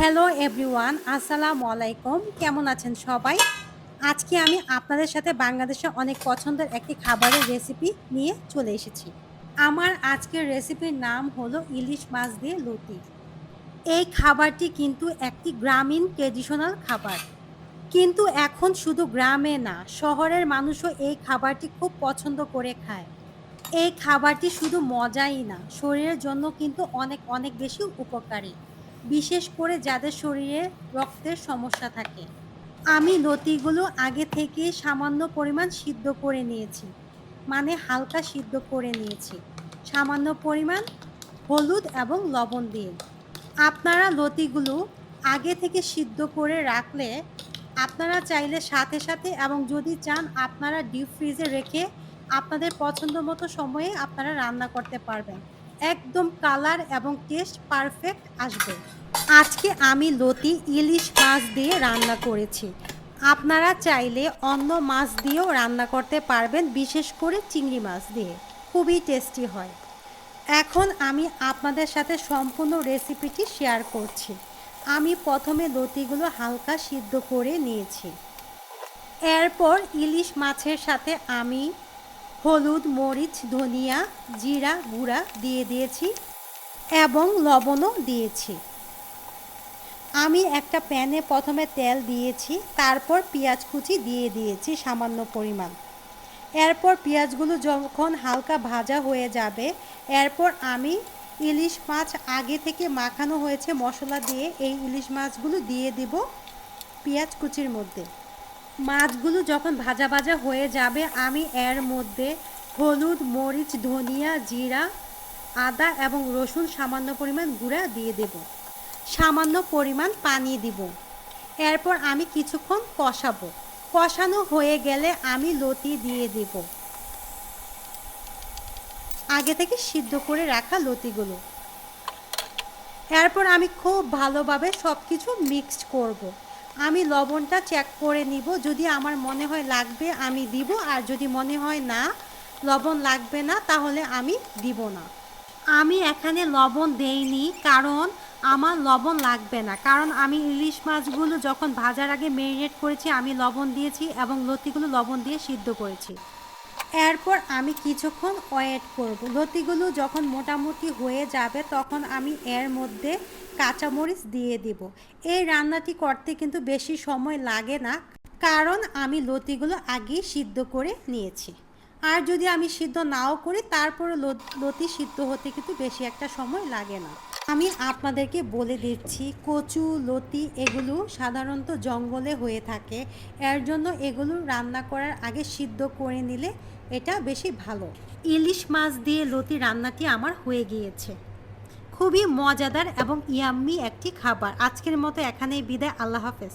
Hello everyone আসসালামু আলাইকুম কেমন আছেন সবাই? আজকে আমি আপনাদের সাথে বাংলাদেশে অনেক পছন্দের একটি খাবারের রেসিপি নিয়ে চলে এসেছি। আমার আজকের রেসিপির নাম হলো ইলিশ মাছ দিয়ে লুটি। এই খাবারটি কিন্তু একটি গ্রামীণ ট্রেডিশনাল খাবার। কিন্তু এখন শুধু গ্রামে না, শহরের মানুষও এই খাবারটি খুব পছন্দ করে খায়। এই খাবারটি শুধু মজাই না, শরীরের জন্য কিন্তু অনেক অনেক বেশি উপকারী। বিশেষ করে যাদের শরীরে রক্তের সমস্যা থাকে। আমি লতিগুলো আগে থেকে সামান্য পরিমাণ সিদ্ধ করে নিয়েছি মানে হালকা সিদ্ধ করে নিয়েছি। সামান্য পরিমাণ হলুদ এবং লবণ দিয়ে। আপনারা লতিগুলো আগে থেকে সিদ্ধ করে রাখলে আপনারা চাইলে সাথে সাথে এবং যদি চান আপনারা ডিপ ফ্রিজে রেখে আপনাদের পছন্দ মতো সময়ে আপনারা রান্না করতে পারবেন। একদম কালার এবং টেস্ট পারফেক্ট আসবে। আজকে আমি লতি ইলিশ মাছ দিয়ে রান্না করেছি। আপনারা চাইলে অন্য মাছ দিয়েও রান্না করতে পারবেন, বিশেষ করে চিংড়ি মাছ দিয়ে। খুবই টেস্টি হয়। এখন আমি আপনাদের সাথে সম্পূর্ণ রেসিপিটি শেয়ার করছি। আমি প্রথমে লতিগুলো হালকা সিদ্ধ করে নিয়েছি। এরপর ইলিশ মাছের সাথে আমি হলুদ, মরিচ, ধনিয়া, জিরা গুঁড়া দিয়ে দিয়েছি এবং লবণও দিয়েছি। আমি একটা প্যানে প্রথমে তেল দিয়েছি, তারপর পেঁয়াজ কুচি দিয়ে দিয়েছি সামান্য পরিমাণ। এরপর পেঁয়াজগুলো যখন হালকা ভাজা হয়ে যাবে, এরপর আমি ইলিশ মাছ আগে থেকে মাখানো হয়েছে মশলা দিয়ে এই ইলিশ মাছগুলো দিয়ে দিব পেঁয়াজ কুচির মধ্যে। মাছগুলো যখন ভাজা ভাজা হয়ে যাবে, আমি এর মধ্যে হলুদ, মরিচ, ধনিয়া, জিরা, আদা এবং রসুন সামান্য পরিমাণ গুঁড়া দিয়ে দেব। সামান্য পরিমাণ পানি দিব। এরপর আমি কিছুক্ষণ কষাবো। কষানো হয়ে গেলে আমি লতি দিয়ে দেব। আগে থেকে সিদ্ধ করে রাখা লতিগুলো। এরপর আমি খুব ভালোভাবে সব কিছু মিক্সড করব। আমি লবণটা চেক করে নিব। যদি আমার মনে হয় লাগবে, আমি দিব। আর যদি মনে হয় না, লবণ লাগবে না, তাহলে আমি দিব না। আমি এখানে লবণ দেইনি, কারণ আমার লবণ লাগবে না। কারণ আমি ইলিশ মাছগুলো যখন ভাজার আগে মেরিনেট করেছি, আমি লবণ দিয়েছি এবং লতিগুলো লবণ দিয়ে সিদ্ধ করেছি। এরপর আমি কিছুক্ষণ ওয়েট করব। লতিগুলো যখন মোটামুটি হয়ে যাবে, তখন আমি এর মধ্যে কাঁচামরিচ দিয়ে দিব। এই রান্নাটি করতে কিন্তু বেশি সময় লাগে না, কারণ আমি লতিগুলো আগেই সিদ্ধ করে নিয়েছি। আর যদি আমি সিদ্ধ নাও করি তারপরে লতি সিদ্ধ হতে কিন্তু বেশি একটা সময় লাগে না। আমি আপনাদেরকে বলে দিচ্ছি, কচু, লতি এগুলো সাধারণত জঙ্গলে হয়ে থাকে। এর জন্য এগুলো রান্না করার আগে সিদ্ধ করে নিলে এটা বেশি ভালো। ইলিশ মাছ দিয়ে লতি রান্নাটি আমার হয়ে গিয়েছে। খুবই মজাদার এবং ইয়াম্মি একটি খাবার। আজকের মতো এখানেই বিদায়। আল্লাহ হাফেজ।